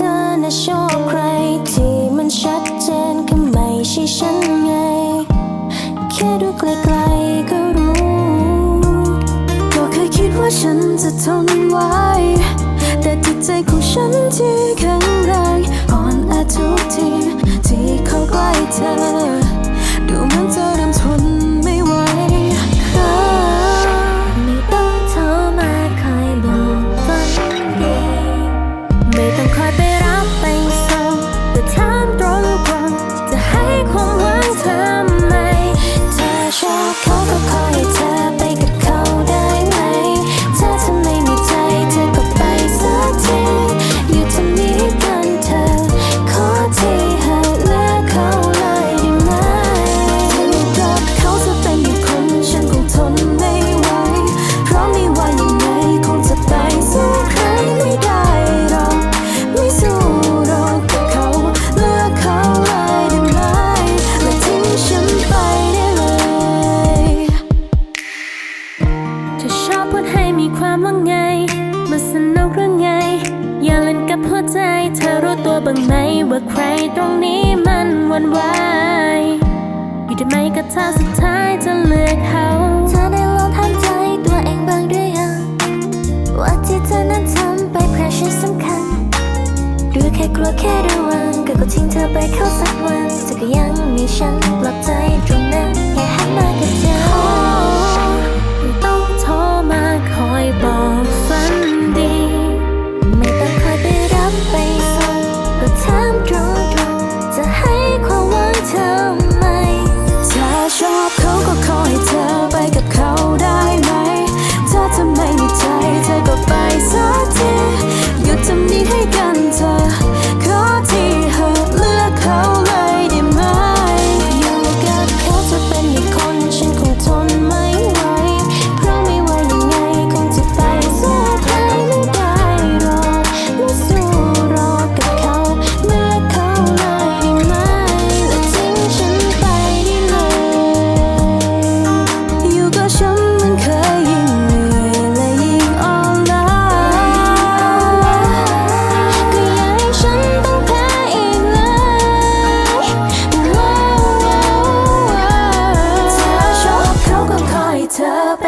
เธอน่ะชอบใครที่มันชัดเจนก็ไม่ใช่ฉันไง แค่ดูไกลๆก็รู้ ก็เคยคิดว่าฉันจะทนไว บหัวใจเธอรู้ตัวบ้างไหมว่าใครตรงนี้มันวันวายอยู่ทำไมกับเธอสุดท้ายจะเลือกเขาเธอได้ลองถามใจตัวเองบ้างหรือยังว่าที่เธอนั้นทำไปเพราะฉันสำคัญหรือแค่กลัวแค่ระวังก็ก็ทิ้งเธอไปเข้าสักวันเธอก็ยังมีฉันปลอบใจตรง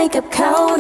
wake up cold